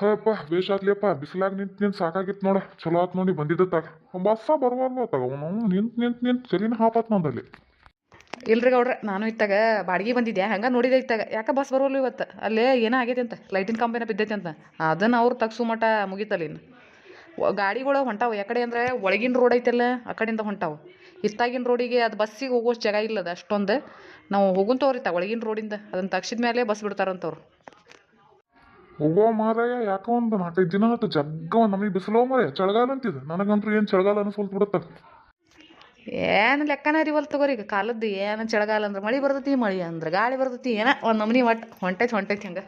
ಹಪ್ಪ ಬೇಷಾತ್ಲಿಯಪ್ಪ ಬಿಸಿಲಾಗ ನಿಂತು ನಿಂತು ಸಾಕಾಗಿತ್ತು ನೋಡ. ಚಲೋ ಆತ್ ನೋಡಿ ಬಂದಿದ್ದ ತಗ. ಬಸ್ಸ ಬರುವಲ್ವ ತಗ? ಅವನು ನಿಂತು ನಿಂತು ನಿಂತು ಸರಿನ ಹಾಪಾತ್ ನಂದಲ್ಲಿ ಇಲ್ರಿ ಗೌಡ್ರ, ನಾನು ಇತ್ತಾಗ ಬಾಡಿಗೆ ಬಂದಿದ್ದೆ ಹಂಗೆ ನೋಡಿದೆ ಇತ್ತಾಗ. ಯಾಕೆ ಬಸ್ ಬರೋಲ್ಲ ಇವತ್ತು? ಅಲ್ಲೇ ಏನೋ ಆಗೈತೆ ಅಂತ? ಲೈಟಿನ ಕಂಪೆನ ಬಿದ್ದೈತೆ ಅಂತ. ಅದನ್ನು ಅವ್ರು ತಗ್ಸು ಮಟ ಮುಗಿತಲ್ಲ ಇನ್ನು. ಗಾಡಿಗಳು ಹೊಂಟಾವು. ಯಾಕಡೆ ಅಂದರೆ ಒಳಗಿನ ರೋಡ್ ಐತಲ್ಲ, ಆ ಕಡೆಯಿಂದ ಹೊಂಟಾವು. ಇತ್ತಾಗಿನ ರೋಡಿಗೆ ಅದು ಬಸ್ಸಿಗೆ ಹೋಗೋಷ್ಟು ಜಾಗ ಇಲ್ಲದ ಅಷ್ಟೊಂದು. ನಾವು ಹೋಗುಂತವ್ರಿ ತ ಒಳಗಿನ ರೋಡಿಂದ ಅದನ್ನು ತಗ್ಸಿದ ಮೇಲೆ ಬಸ್ ಬಿಡ್ತಾರಂತವ್ರು. ಹೋಗೋ ಮಾರಾಯ ಯಾಕೋ ಒಂದು ನಾಲ್ಕೈದು ದಿನ ಆಯ್ತು. ಜಗ್ಗ ಒಂದು ನಮಗೆ ಬಿಸಿಲೋ ಮಾರಾಯ. ಚಳಿಗಾಲ ಅಂತಿದೆ. ನನಗಂತೂ ಏನು ಚಳಿಗಾಲ ಅನಿಸ್ಕೊಳ್ತು ಬಿಡುತ್ತ. ಏನು ಲೆಕ್ಕನ ಅರಿವಲ್ ತಗೋರಿ. ಈಗ ಕಾಲದ್ದು ಏನು ಚಳಿಗಾಲ ಅಂದ್ರೆ ಮಳೆ ಬರ್ತೈತಿ ಮಳೆ ಅಂದ್ರೆ ಗಾಳಿ ಬರ್ತೈತಿ ಏನ ಒಂದು ನಮ್ನಿ ಒಟ್ಟು ಹೊಂಟೈತಿ ಹೊಂಟೈತಿ ಹಂಗೆ.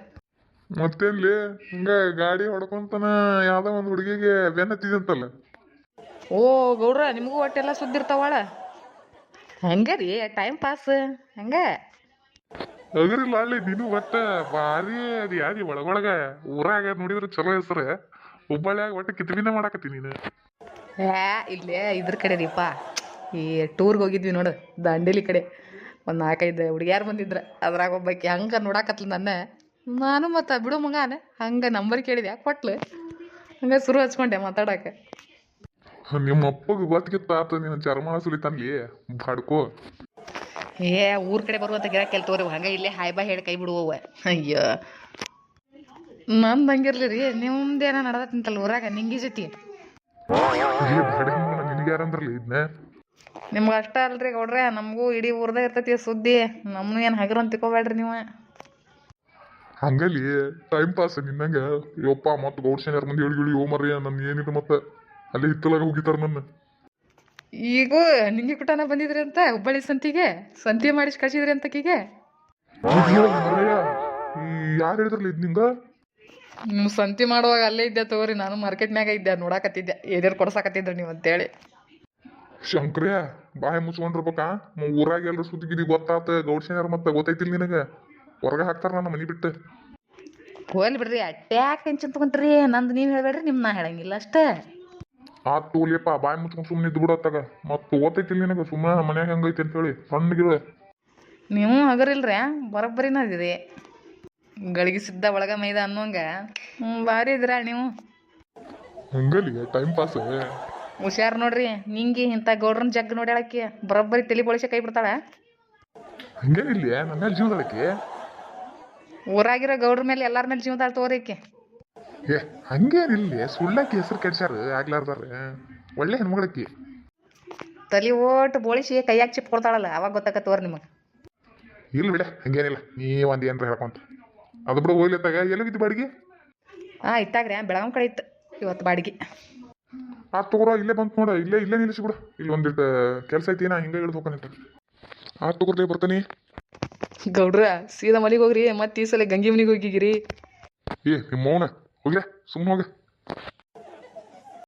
ಮತ್ತೇನ್ಲಿ? ಹಿಂಗೆ ಗಾಡಿ ಹೊಡ್ಕೊಂತನ ಯಾವುದೋ ಒಂದು ಹುಡುಗಿಗೆ ಬೆನ್ನತ್ತಿದಂತಲ್ಲ ಓ ಗೌಡ್ರ ನಿಮಗೂ ಒಟ್ಟೆಲ್ಲ ಸುದ್ದಿರ್ತಾವಳ ಹೆಂಗೆ ರೀ ಟೈಮ್ ಪಾಸ್. ಹೆಂಗೆ? ಅದ್ರಿಲ್ಲ ಅಲ್ಲಿ ನೀನು ಒಟ್ಟ ಭಾರಿ ಅದು ಯಾರಿ ಒಳಗೊಳಗ ಊರಾಗ ನೋಡಿದ್ರ ಚಲೋ ಹೆಸರು. ಹುಬ್ಬಳ್ಳಿಯಾಗ ಒಟ್ಟ ಕಿತ್ಬಿನ ಮಾಡಾಕತ್ತಿ ನೀನು. ಏ ಇಲ್ಲೇ ಇದ್ರ ಕಡೆ ರೀಪ. ಈ ಟೂರ್ಗೆ ಹೋಗಿದ್ವಿ ನೋಡು ದಾಂಡೇಲಿ ಕಡೆ. ಒಂದು ನಾಲ್ಕೈದು ಹುಡುಗ್ಯಾರು ಬಂದಿದ್ರ. ಅದ್ರಾಗ ಒಬ್ಬಾಕಿ ಹಂಗೆ ನೋಡಾಕತ್ಲ ನನ್ನ. ನಾನು ಮತ್ತು ಬಿಡು ಮಗಾನೆ ಹಂಗೆ ನಂಬರ್ ಕೇಳಿದೆ ಕೊಟ್ಲು? ಹಂಗೆ ಶುರು ಹಚ್ಕೊಂಡೆ ಮಾತಾಡಕ್ಕೆ ನಿಮ್ಮ ಅಪ್ಪಗೆ ಗೊತ್ತಿತ್ತ ಆತ ನೀನು ಚರ್ಮ ಸುಲಿತಾನ್ಲಿ ಬಾಡ್ಕೋ. ಏ ಊರ್ ಕಡೆ ಬರುವಂತ ಗಿರಾಕಿ ಎಲ್ಲಿ ತೋರಿ ಹಂಗೆ ಇಲ್ಲೇ ಹಾಯ್ ಬಾ ಹೇಳಿ ಕೈ ಬಿಡುವವ. ಅಯ್ಯೋ. ನಂದು ಹಂಗಿರ್ಲಿ ರೀ ನಿಮ್ದೇನ ನಡದತ್ತಂತಲ್ಲ ಊರಾಗ ನಿಂಗಿ ಜೊತೆ. ನಿಮ್ಗೆ ಅಷ್ಟ ಅಲ್ರಿ ಗೌಡ್ರೆ ನಮಗೂ ಇಡೀ ಊರ್ದಾಗ ಇರ್ತೈತಿ ಸುದ್ದಿ. ನಮ್ನು ಏನು ಹಗರು ಅಂತ ತಿಳ್ಕೊಬೇಡ್ರಿ ನೀವು. ಹಂಗಲ್ಲಿ ಟೈಮ್ ಪಾಸ್ ನಿನ್ನಂಗ. ಯಪ್ಪ ಮತ್ತೆ ಗೌಡ್ಸೇನರ್ ಮಂದಿ ಹೇಳಿ ಹೇಳಿ ಓ ಮರ್ರಿ ನನ್ನ ಏನಿದೆ ಮತ್ತೆ? ಅಲ್ಲಿ ಹಿತ್ತಲಾಗ ಹೋಗಿತಾರ ನನ್ನ ಈಗ ನಿಂಗೆ ಕುಟಾನ ಬಂದಿದ್ರಿ ಅಂತ ಹುಬ್ಬಳ್ಳಿ ಸಂತಿಗೆ ಸಂತಿ ಮಾಡಿಸಿ ಕಳ್ಸಿದ್ರಿ ಅಂತ ಕಿಗೆ ಯಾರು ಹೇಳಿದ್ರಲ್ಲ ಇದು ನಿಂಗ ನೀವು ಸಂತಿ ಮಾಡುವಾಗ ಅಲ್ಲೇ ಇದ್ದೆ ತಗೋರಿ ನಾನು ಮಾರ್ಕೆಟ್ನಾಗ ಇದ್ದೆ ನೋಡಾಕತ್ತಿದ್ದೆ ಏನೇನು ಕೊಡ್ಸಾಕತ್ತಿದ್ರಿ ನೀವು ಅಂತೇಳಿ. ಶಂಕ್ರ್ಯ ಬಾಯಿ ಮುಚ್ಕೊಂಡಿರ್ಬೇಕಾ? ಊರಾಗ ಎಲ್ರು ಸುದ್ದಿಗಿದಿ ಗೊತ್ತಾತ ಗೌಡ್ಸೇನರ್ ಮತ್ತೆ ಗೊತ್ತೈತಿಲ್ಲ ನಿನಗ? ಹೊರಗೆ ಹಾಕ್ತಾರ ನನ್ನ ಮನಿ ಬಿಟ್ಟು. ಹೋಗ್ಲಿ ಬಿಡ್ರಿ ಅಟ್ಯಾಕ್ ಯಾಕೆ ಟೆನ್ಷನ್ ತೊಗೊಂಡ್ರಿ ನಂದು ನೀವು ಹೇಳಬೇಡ್ರಿ ನಿಮ್ಮ ನಾ ಹೇಳಂಗಿಲ್ಲ ಅಷ್ಟೇ. ಆತ್ ತೋಲಿಯಪ್ಪ ಬಾಯಿ ಮುಚ್ಕೊಂಡು ಸುಮ್ಮನೆ ಇದ್ದು ಬಿಡತ್ತಾಗ ಮತ್ತೆ ಓದೈತಿಲ್ಲ ನಿನಗ? ಸುಮ್ಮನೆ ಮನ್ಯಾಗ ಹೆಂಗೈತಿ ಅಂತೇಳಿ ಸಣ್ಣಗಿರ ನೀವು ಹಗರಿಲ್ರಿ ಬರೋಬ್ಬರಿನ ಅದಿರಿ ಗಳಿಗೆ ಸಿದ್ಧ ಒಳಗ ಮೈದ ಅನ್ನೋಂಗ. ಹ್ಞೂ ಭಾರಿ ಇದ್ರ ನೀವು? ಹಂಗಲಿ ಟೈಮ್ ಪಾಸ್ ಹುಷಾರ್ ನೋಡ್ರಿ ನಿಂಗೆ ಇಂಥ ಗೌಡ್ರನ್ ಜಗ್ ನೋಡ್ಯಾಳಕ್ಕೆ ಬರೋಬ್ಬರಿ ತಲೆ ಬಳಸಿ ಕೈ ಬಿಡ್ತಾಳ. ಹಂಗೇನಿಲ್ಲ ನನ್ನ ಮೇಲೆ ಜೀವನದಕ್ಕೆ ಊರಾಗಿರೋ ಗೌಡ್ರ ಮೇಲೆ ಎಲ್ಲಾರ ಮೇಲೆ ಜೀವದಾಳ ತೋರಿಕೆ ಏ ಹಂಗೇನಿಲ್ಲ ಸುಳ್ಳಕ್ಕೆ ಹೆಸರು ಕೆಡ್ಸ್ಯಾರ ಆಗ್ಲಾರ್ದಾರ ಒಳ್ಳೆ ಹೆಣ್ಮಗಳಕ್ಕಿ ತಲೆ ಓಟ್ ಬೋಳಿಸಿ ಕೈಯಾಗ ಚಿಪ್ ಕೊಡ್ತಾಳಲ್ಲ ಅವಾಗ ಗೊತ್ತಾಗತ್ತವ್ರಿ ನಿಮಗೆ. ಇಲ್ಲ ಬಿಡ ಹಂಗೇನಿಲ್ಲ ನೀ ಒಂದು ಏನ್ರ ಹೇಳ್ಕೊಂತ. ಅದು ಬಿಡು ಹೋಗ್ಲತ್ತಾಗ ಎಲ್ಲಿಗಿದ್ದು ಬಾಡಿಗೆ? ಹಾಂ ಇತ್ತಾಗ್ರಿ ಬೆಳಗಾಂ ಕಡೆ ಇತ್ತು ಇವತ್ತು ಬಾಡಿಗೆ. ಆ ತಗೋರ ಇಲ್ಲೇ ಬಂತು ನೋಡ ಇಲ್ಲೇ ಇಲ್ಲೇ ನಿಲ್ಲಿಸಿ ಬಿಡು. ಇಲ್ಲಿ ಒಂದಿಟ್ಟು ಕೆಲಸ ಐತಿ ನಾ ಹಿಂಗೆ ಇಳಿದು ಹೋಗ್ತಾನೆ ಆ ತಗೋರ್ಲೇ ಬರ್ತಾನೆ. ಗೌಡ್ರ ಸೀದಾ ಮನೆಗೆ ಹೋಗ್ರಿ ಮತ್ತೆ ಈ ಸಲ ಗಂಗೆ ಮನೆಗೆ ಹೋಗಿಗಿರಿ. ಏ ನಿಮ್ಮ ಮೌನ. ಹೋಗ್ಲೆ ಸುಮ್ಮನೆ ಹೋಗ